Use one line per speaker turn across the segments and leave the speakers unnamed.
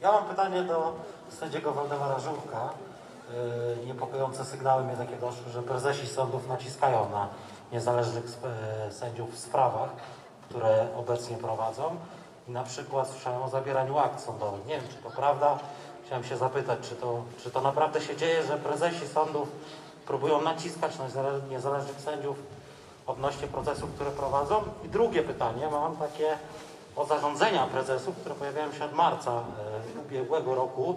Ja mam pytanie do sędziego Waldemara Żółka. Yy, Niepokojące sygnały mnie takie doszły, że prezesi sądów naciskają na niezależnych e, sędziów w sprawach, które obecnie prowadzą. I na przykład słyszałem o zabieraniu akt sądowych. Nie wiem, czy to prawda. Chciałem się zapytać, czy to, czy to naprawdę się dzieje, że prezesi sądów próbują naciskać na niezale- niezależnych sędziów odnośnie procesów, które prowadzą. I drugie pytanie mam takie o zarządzenia prezesów, które pojawiają się od marca e, ubiegłego roku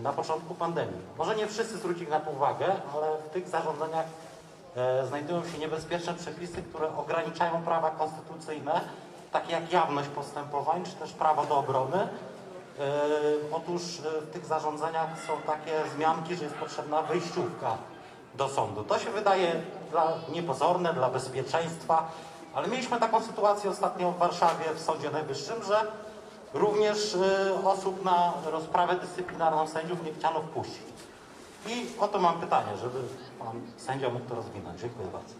na początku pandemii. Może nie wszyscy zwrócili na to uwagę, ale w tych zarządzeniach e, znajdują się niebezpieczne przepisy, które ograniczają prawa konstytucyjne, takie jak jawność postępowań, czy też prawo do obrony. E, Otóż e, w tych zarządzeniach są takie wzmianki, że jest potrzebna wyjściówka do sądu. To się wydaje dla, niepozorne dla bezpieczeństwa, ale mieliśmy taką sytuację ostatnio w Warszawie w Sądzie Najwyższym, że również y, osób na rozprawę dyscyplinarną sędziów nie chciano wpuścić. I oto mam pytanie, żeby pan sędzia mógł to rozwinąć. Dziękuję bardzo.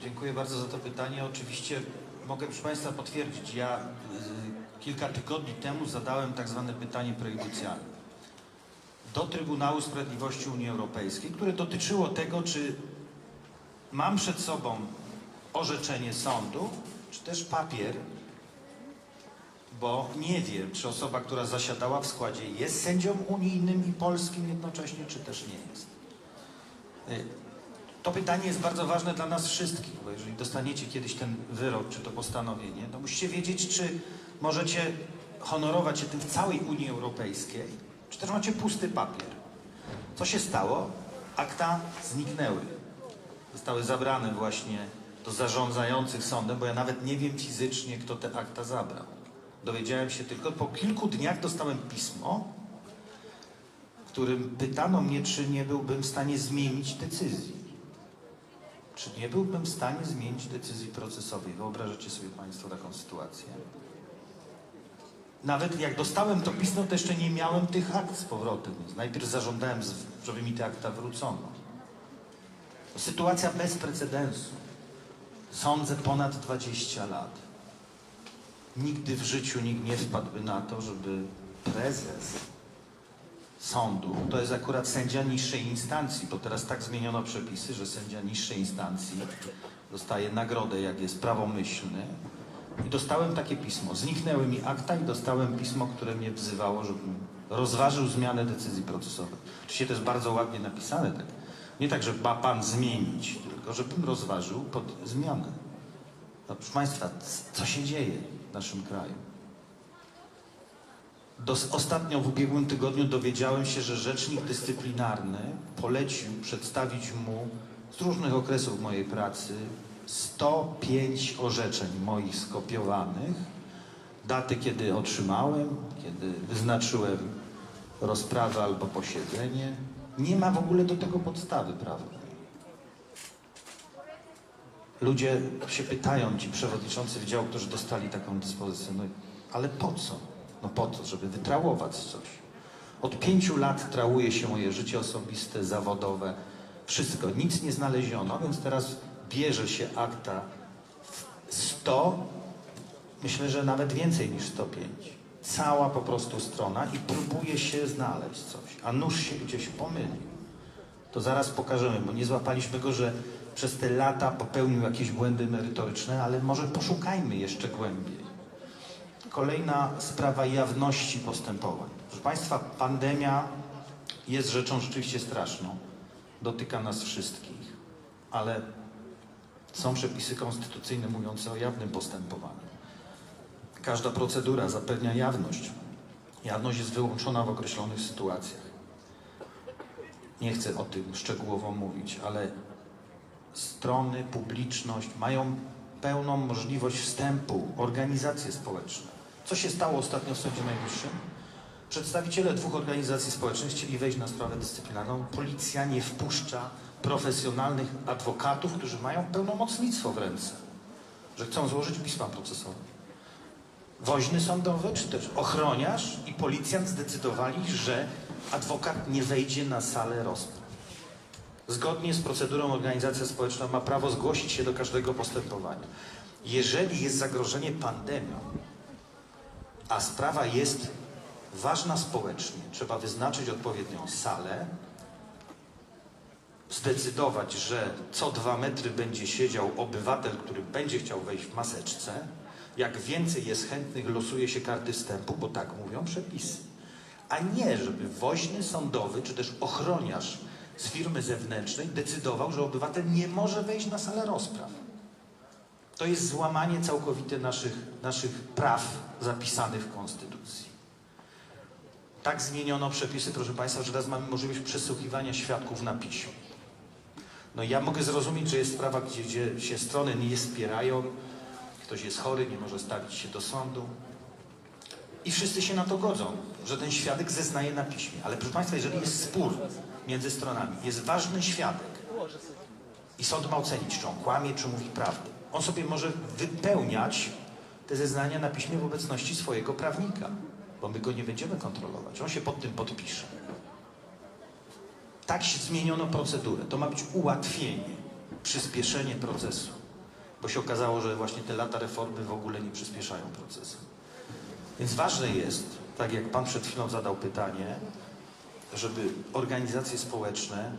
Dziękuję bardzo za to pytanie. Oczywiście mogę proszę Państwa potwierdzić, ja y, kilka tygodni temu zadałem tak zwane pytanie prejudycjalne do Trybunału Sprawiedliwości Unii Europejskiej, które dotyczyło tego, czy mam przed sobą orzeczenie sądu, czy też papier, bo nie wiem, czy osoba, która zasiadała w składzie jest sędzią unijnym i polskim jednocześnie, czy też nie jest. Y, to pytanie jest bardzo ważne dla nas wszystkich, bo jeżeli dostaniecie kiedyś ten wyrok czy to postanowienie, to musicie wiedzieć, czy możecie honorować się tym w całej Unii Europejskiej, czy też macie pusty papier. Co się stało? Akta zniknęły. Zostały zabrane właśnie do zarządzających sądem, bo ja nawet nie wiem fizycznie, kto te akta zabrał. Dowiedziałem się tylko, po kilku dniach dostałem pismo, w którym pytano mnie, czy nie byłbym w stanie zmienić decyzji. Czy nie byłbym w stanie zmienić decyzji procesowej? Wyobrażacie sobie Państwo taką sytuację? Nawet jak dostałem to pismo, to jeszcze nie miałem tych akt z powrotem. Więc najpierw zażądałem, żeby mi te akta wrócono. Sytuacja bez precedensu. Sądzę ponad 20 lat. Nigdy w życiu nikt nie wpadłby na to, żeby prezes sądu, to jest akurat sędzia niższej instancji, bo teraz tak zmieniono przepisy, że sędzia niższej instancji dostaje nagrodę, jak jest prawomyślny. I dostałem takie pismo. Zniknęły mi akta i dostałem pismo, które mnie wzywało, żebym rozważył zmianę decyzji procesowej. Oczywiście to jest bardzo ładnie napisane, tak. Nie tak, że ma pan zmienić, tylko żebym rozważył pod zmianę. No, proszę Państwa, co się dzieje w naszym kraju? Ostatnio w ubiegłym tygodniu dowiedziałem się, że rzecznik dyscyplinarny polecił przedstawić mu z różnych okresów mojej pracy 105 orzeczeń moich skopiowanych, daty, kiedy otrzymałem, kiedy wyznaczyłem rozprawę albo posiedzenie. Nie ma w ogóle do tego podstawy prawnej. Ludzie się pytają, ci przewodniczący wydziału, którzy dostali taką dyspozycję, no ale po co? No po co? Żeby wytrałować coś. Od pięciu lat trałuje się moje życie osobiste, zawodowe, wszystko. Nic nie znaleziono, więc teraz bierze się akta w 100, myślę, że nawet więcej niż 105. Cała po prostu strona i próbuje się znaleźć coś, a nóż się gdzieś pomylił to zaraz pokażemy, bo nie złapaliśmy go, że przez te lata popełnił jakieś błędy merytoryczne, ale może poszukajmy jeszcze głębiej. Kolejna sprawa jawności postępowań. Proszę Państwa, pandemia jest rzeczą rzeczywiście straszną. Dotyka nas wszystkich, ale są przepisy konstytucyjne mówiące o jawnym postępowaniu. Każda procedura zapewnia jawność. Jawność jest wyłączona w określonych sytuacjach. Nie chcę o tym szczegółowo mówić, ale strony, publiczność mają pełną możliwość wstępu, organizacje społeczne. Co się stało ostatnio w Sądzie Najwyższym? Przedstawiciele dwóch organizacji społecznych chcieli wejść na sprawę dyscyplinarną. Policja nie wpuszcza profesjonalnych adwokatów, którzy mają pełnomocnictwo w ręce, że chcą złożyć pisma procesowe. Woźny sądowy, czy też ochroniarz i policjant zdecydowali, że adwokat nie wejdzie na salę rozpraw. Zgodnie z procedurą organizacja społeczna ma prawo zgłosić się do każdego postępowania. Jeżeli jest zagrożenie pandemią, a sprawa jest ważna społecznie. Trzeba wyznaczyć odpowiednią salę, zdecydować, że co dwa metry będzie siedział obywatel, który będzie chciał wejść w maseczce. Jak więcej jest chętnych, losuje się karty wstępu, bo tak mówią przepisy. A nie, żeby woźny sądowy czy też ochroniarz z firmy zewnętrznej decydował, że obywatel nie może wejść na salę rozpraw. To jest złamanie całkowite naszych, naszych praw zapisanych w Konstytucji. Tak zmieniono przepisy, proszę Państwa, że teraz mamy możliwość przesłuchiwania świadków na piśmie. No ja mogę zrozumieć, że jest sprawa, gdzie, gdzie się strony nie wspierają, ktoś jest chory, nie może stawić się do sądu. I wszyscy się na to godzą, że ten świadek zeznaje na piśmie. Ale proszę Państwa, jeżeli jest spór między stronami, jest ważny świadek i sąd ma ocenić, czy on kłamie, czy mówi prawdę. On sobie może wypełniać te zeznania na piśmie w obecności swojego prawnika, bo my go nie będziemy kontrolować. On się pod tym podpisze. Tak zmieniono procedurę. To ma być ułatwienie, przyspieszenie procesu. Bo się okazało, że właśnie te lata reformy w ogóle nie przyspieszają procesu. Więc ważne jest, tak jak Pan przed chwilą zadał pytanie, żeby organizacje społeczne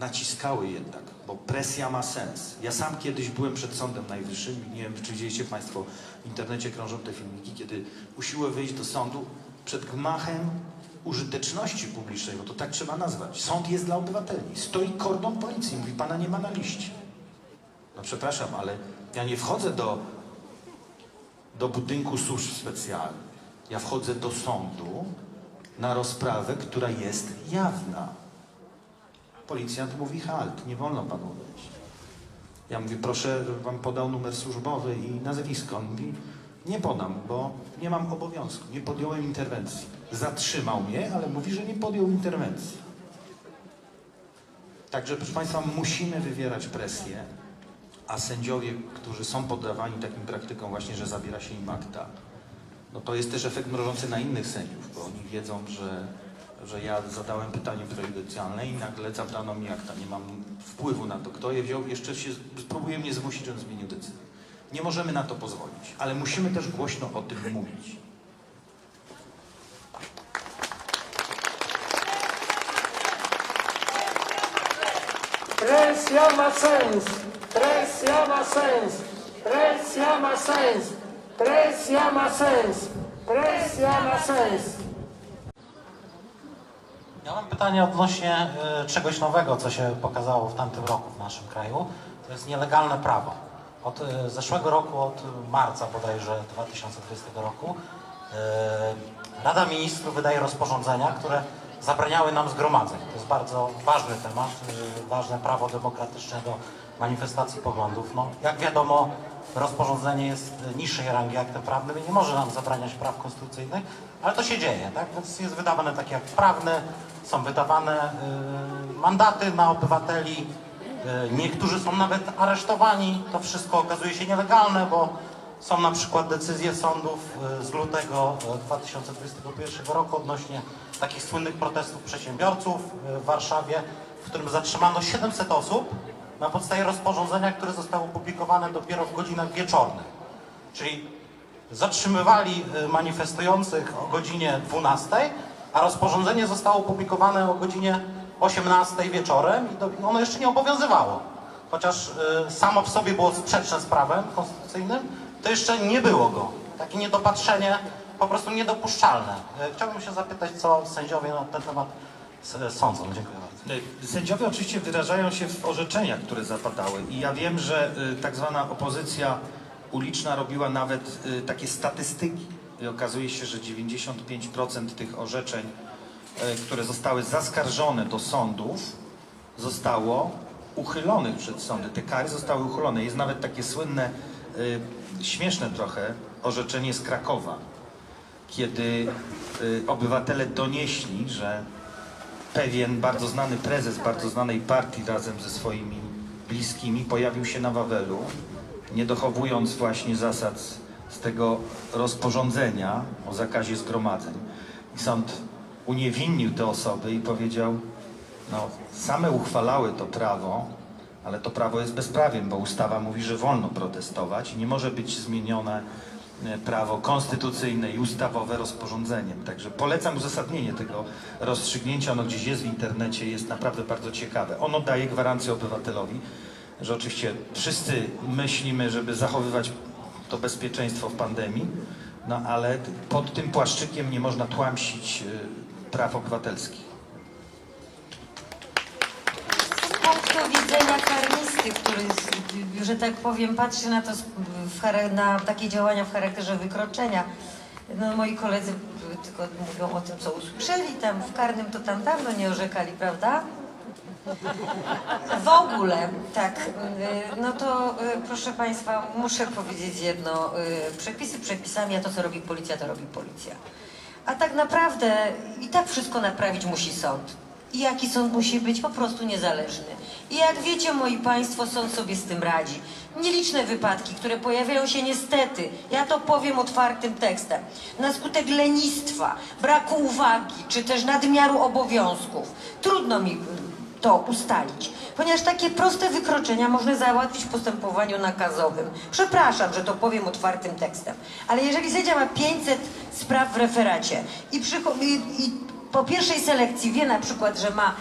naciskały jednak, bo presja ma sens. Ja sam kiedyś byłem przed Sądem Najwyższym nie wiem, czy widzieliście Państwo, w internecie krążą te filmiki, kiedy usiłowałem wyjść do sądu przed gmachem użyteczności publicznej, bo to tak trzeba nazwać. Sąd jest dla obywateli. Stoi kordon policji, mówi, Pana nie ma na liście. No przepraszam, ale ja nie wchodzę do, do budynku służb specjalnych. Ja wchodzę do sądu na rozprawę, która jest jawna. Policjant mówi halt, nie wolno panu wejść. Ja mówię, proszę, pan podał numer służbowy i nazwisko. On mówi, nie podam, bo nie mam obowiązku, nie podjąłem interwencji. Zatrzymał mnie, ale mówi, że nie podjął interwencji. Także, proszę Państwa, musimy wywierać presję, a sędziowie, którzy są poddawani takim praktykom właśnie, że zabiera się im akta, no to jest też efekt mrożący na innych sędziów, bo oni wiedzą, że, że ja zadałem pytanie prejudycjalne i nagle zabrano mi akta. Nie mam wpływu na to, kto je wziął. Jeszcze się spróbuje mnie zmusić, żebym zmienił decyzję. Nie możemy na to pozwolić, ale musimy też głośno o tym mówić.
Presja ma sens! Presja ma sens! Presja ma sens! Presja ma sens! Presja ma sens!
Ja mam pytanie odnośnie e, czegoś nowego, co się pokazało w tamtym roku w naszym kraju. To jest nielegalne prawo. Od e, zeszłego roku, od marca bodajże 2020 roku, e, Rada Ministrów wydaje rozporządzenia, które zabraniały nam zgromadzeń. To jest bardzo ważny temat, ważne prawo demokratyczne do manifestacji poglądów. No, jak wiadomo, rozporządzenie jest niższej rangi aktem prawnym i nie może nam zabraniać praw konstytucyjnych, ale to się dzieje, tak? Więc jest wydawane takie akt prawny, są wydawane y, mandaty na obywateli, y, niektórzy są nawet aresztowani. To wszystko okazuje się nielegalne, bo są na przykład decyzje sądów z lutego y, 2021 roku odnośnie takich słynnych protestów przedsiębiorców w Warszawie, w którym zatrzymano 700 osób na podstawie rozporządzenia, które zostało opublikowane dopiero w godzinach wieczornych. Czyli zatrzymywali y, manifestujących o godzinie 12, a rozporządzenie zostało opublikowane o godzinie 18 wieczorem i ono jeszcze nie obowiązywało. Chociaż y, samo w sobie było sprzeczne z prawem konstytucyjnym, to jeszcze nie było go. Takie niedopatrzenie po prostu niedopuszczalne. Y, Chciałbym się zapytać, co sędziowie na ten temat sądzą. Dziękuję bardzo.
Sędziowie oczywiście wyrażają się w orzeczeniach, które zapadały i ja wiem, że y, tak zwana opozycja uliczna robiła nawet takie statystyki i okazuje się, że 95% tych orzeczeń, które zostały zaskarżone do sądów, zostało uchylonych przed sądy. Te kary zostały uchylone. Jest nawet takie słynne, śmieszne trochę orzeczenie z Krakowa, kiedy obywatele donieśli, że pewien bardzo znany prezes bardzo znanej partii razem ze swoimi bliskimi pojawił się na Wawelu, nie dochowując właśnie zasad z- tego rozporządzenia o zakazie zgromadzeń. I sąd uniewinnił te osoby i powiedział, no same uchwalały to prawo, ale to prawo jest bezprawiem, bo ustawa mówi, że wolno protestować i nie może być zmienione prawo konstytucyjne i ustawowe rozporządzeniem. Także polecam uzasadnienie tego rozstrzygnięcia. Ono gdzieś jest w internecie, jest naprawdę bardzo ciekawe. Ono daje gwarancję obywatelowi, że oczywiście wszyscy myślimy, żeby zachowywać to bezpieczeństwo w pandemii, no ale pod tym płaszczykiem nie można tłamsić e, praw obywatelskich.
Z punktu widzenia karnisty, który, że tak powiem, patrzy na to na takie działania w charakterze wykroczenia. No, moi koledzy tylko mówią o tym, co usłyszeli tam w karnym, to tam dawno nie orzekali, prawda? W ogóle, tak. y, No to y, proszę Państwa, muszę powiedzieć jedno. y, Przepisy przepisami, a to co robi policja, to robi policja. A tak naprawdę i tak wszystko naprawić musi sąd. I jaki sąd musi być? Po prostu niezależny. I jak wiecie, moi Państwo, sąd sobie z tym radzi. Nieliczne wypadki, które pojawiają się niestety, ja to powiem otwartym tekstem, na skutek lenistwa, braku uwagi, czy też nadmiaru obowiązków. Trudno mi to ustalić, ponieważ takie proste wykroczenia można załatwić w postępowaniu nakazowym. Przepraszam, że to powiem otwartym tekstem, ale jeżeli sędzia ma 500 spraw w referacie i, i, i po pierwszej selekcji wie na przykład, że ma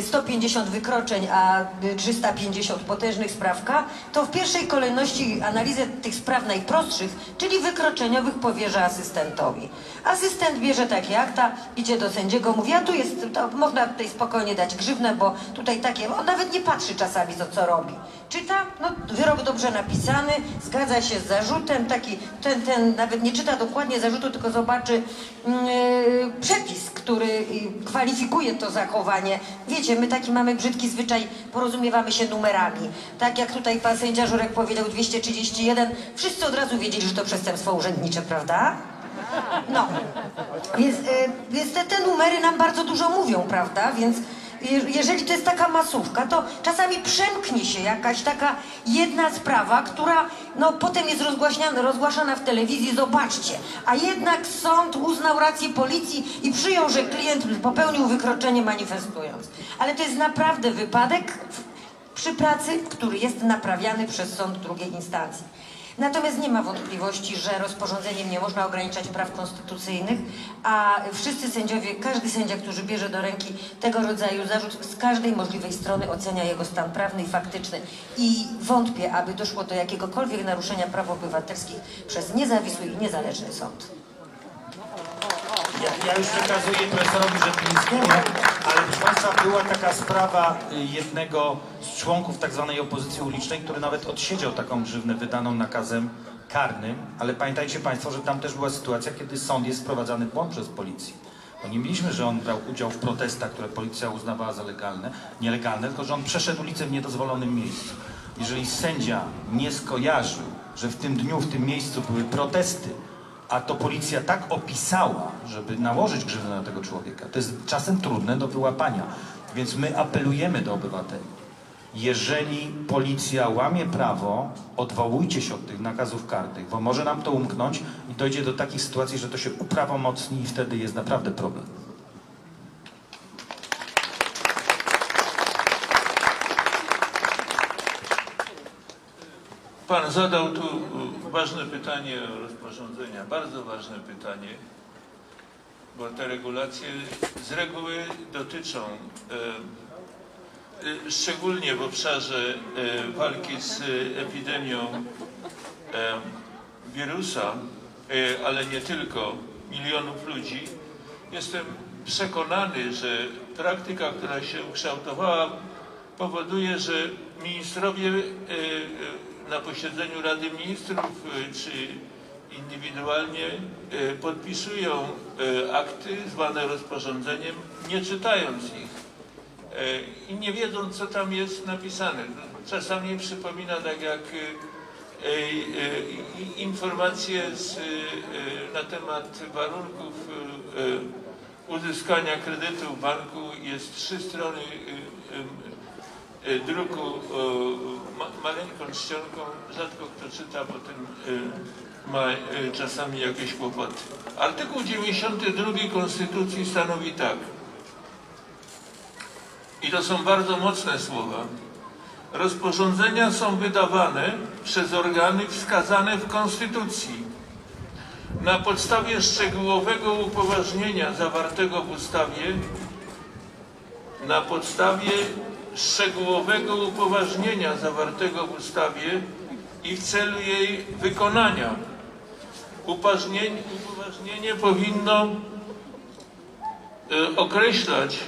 150 wykroczeń, a y, 350 potężnych sprawka, to w pierwszej kolejności analizę tych spraw najprostszych, czyli wykroczeniowych, powierza asystentowi. Asystent bierze takie akta, idzie do sędziego, mówi, a tu jest, to można tutaj spokojnie dać grzywnę, bo tutaj takie, on nawet nie patrzy czasami, co, co robi. Czyta, no wyrok dobrze napisany, zgadza się z zarzutem, taki, ten, ten nawet nie czyta dokładnie zarzutu, tylko zobaczy mm, yy, przepis, który yy, kwalifikuje to zachowanie. Wiecie, my taki mamy brzydki zwyczaj, porozumiewamy się numerami. Tak jak tutaj pan sędzia Żurek powiedział 231, wszyscy od razu wiedzieli, że to przestępstwo urzędnicze, prawda? No, więc, e, więc te, te numery nam bardzo dużo mówią, prawda? Więc je, jeżeli to jest taka masówka, to czasami przemknie się jakaś taka jedna sprawa, która no, potem jest rozgłaśniana, rozgłaszana w telewizji, zobaczcie. A jednak sąd uznał rację policji i przyjął, że klient popełnił wykroczenie manifestując. Ale to jest naprawdę wypadek przy pracy, który jest naprawiany przez sąd drugiej instancji. Natomiast nie ma wątpliwości, że rozporządzeniem nie można ograniczać praw konstytucyjnych, a wszyscy sędziowie, każdy sędzia, który bierze do ręki tego rodzaju zarzut, z każdej możliwej strony ocenia jego stan prawny i faktyczny. I wątpię, aby doszło do jakiegokolwiek naruszenia praw obywatelskich przez niezawisły i niezależny sąd.
Ja, ja już przekazuję profesorowi Rzeplińskiemu, ale proszę Państwa, była taka sprawa jednego z członków tak zwanej opozycji ulicznej, który nawet odsiedział taką grzywnę wydaną nakazem karnym, ale pamiętajcie Państwo, że tam też była sytuacja, kiedy sąd jest wprowadzany w błąd przez policję. Bo nie mieliśmy, że on brał udział w protestach, które policja uznawała za legalne, nielegalne, tylko że on przeszedł ulicę w niedozwolonym miejscu. Jeżeli sędzia nie skojarzył, że w tym dniu, w tym miejscu były protesty, a to policja tak opisała, żeby nałożyć grzywnę na tego człowieka, to jest czasem trudne do wyłapania. Więc my apelujemy do obywateli. Jeżeli policja łamie prawo, odwołujcie się od tych nakazów karnych, bo może nam to umknąć i dojdzie do takich sytuacji, że to się uprawomocni i wtedy jest naprawdę problem.
Pan zadał tu ważne pytanie rozporządzenia, bardzo ważne pytanie, bo te regulacje z reguły dotyczą e, y, szczególnie w obszarze e, walki z e, epidemią e, wirusa, e, ale nie tylko, milionów ludzi. Jestem przekonany, że praktyka, która się ukształtowała, powoduje, że ministrowie e, e, na posiedzeniu Rady Ministrów e, czy indywidualnie e, podpisują e, akty zwane rozporządzeniem, nie czytając ich e, i nie wiedzą, co tam jest napisane. Czasami przypomina tak jak informacje z, na temat warunków uzyskania kredytu w banku. Jest trzy strony druku ma, maleńką czcionką. Rzadko kto czyta, e, ma e, czasami jakieś kłopoty. Artykuł 92 Konstytucji stanowi tak. I to są bardzo mocne słowa. Rozporządzenia są wydawane przez organy wskazane w Konstytucji. na podstawie szczegółowego upoważnienia zawartego w ustawie, na podstawie szczegółowego upoważnienia zawartego w ustawie i w celu jej wykonania. Upoważnienie, upoważnienie powinno y, określać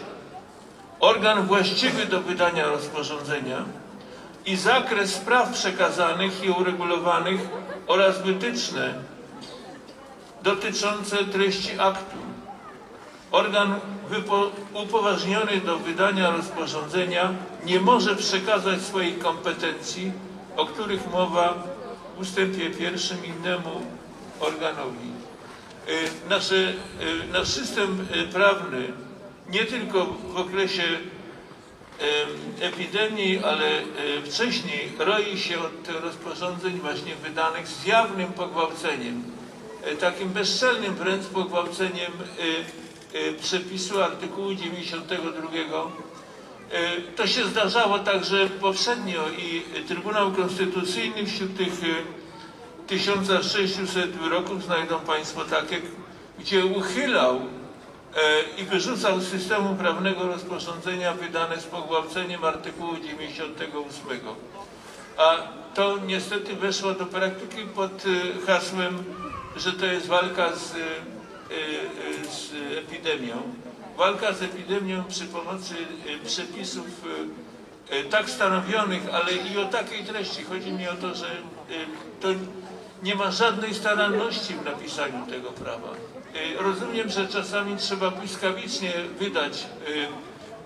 organ właściwy do wydania rozporządzenia i zakres spraw przekazanych i uregulowanych oraz wytyczne dotyczące treści aktu. Organ upoważniony do wydania rozporządzenia nie może przekazać swoich kompetencji, o których mowa w ustępie pierwszym innemu organowi. Y, Nasze, y, nasz system y, prawny nie tylko w okresie em, epidemii, ale wcześniej roi się od rozporządzeń właśnie wydanych z jawnym pogwałceniem, takim bezczelnym wręcz pogwałceniem przepisu artykułu 92. E, To się zdarzało także poprzednio i Trybunał Konstytucyjny wśród tych 1600 wyroków znajdą Państwo takie, gdzie uchylał e, i wyrzucał z systemu prawnego rozporządzenia wydane z pogwałceniem artykułu 98. A to niestety weszło do praktyki pod e, hasłem, że to jest walka z, e, z epidemią. Walka z epidemią przy pomocy przepisów tak stanowionych, ale i o takiej treści. Chodzi mi o to, że e, to nie ma żadnej staranności w napisaniu tego prawa. E, Rozumiem, że czasami trzeba błyskawicznie wydać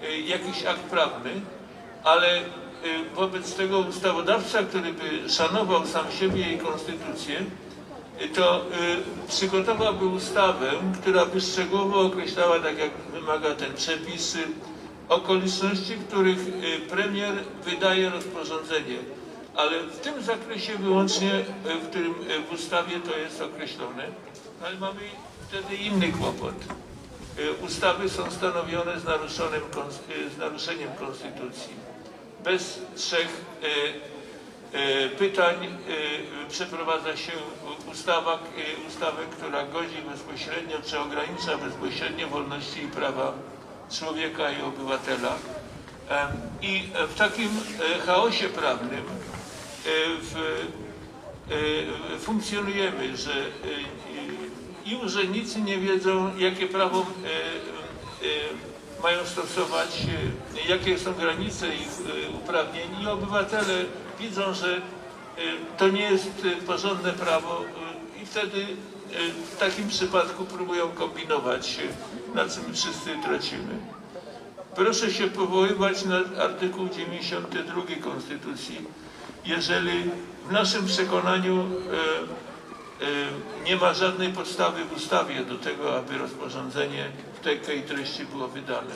e, e, jakiś akt prawny, ale e, wobec tego ustawodawca, który by szanował sam siebie i konstytucję, e, to e, przygotowałby ustawę, która by szczegółowo określała, tak jak wymaga ten przepis, e, okoliczności, w których e, premier wydaje rozporządzenie. Ale w tym zakresie wyłącznie, e, w którym e, w ustawie to jest określone, ale mamy wtedy inny kłopot. Ustawy są stanowione z, z naruszeniem konstytucji. Bez trzech pytań przeprowadza się ustawa, ustawę, która godzi bezpośrednio czy ogranicza bezpośrednio wolności i prawa człowieka i obywatela. I w takim e, chaosie prawnym e, w, e, funkcjonujemy, że i urzędnicy nie wiedzą, jakie prawo mają stosować, jakie są granice ich uprawnień i obywatele widzą, że to nie jest porządne prawo i wtedy w takim przypadku próbują kombinować, e, na czym wszyscy tracimy. Proszę się powoływać na artykuł 92 Konstytucji, jeżeli w naszym przekonaniu e, e, nie ma żadnej podstawy w ustawie do tego, aby rozporządzenie w takiej treści było wydane.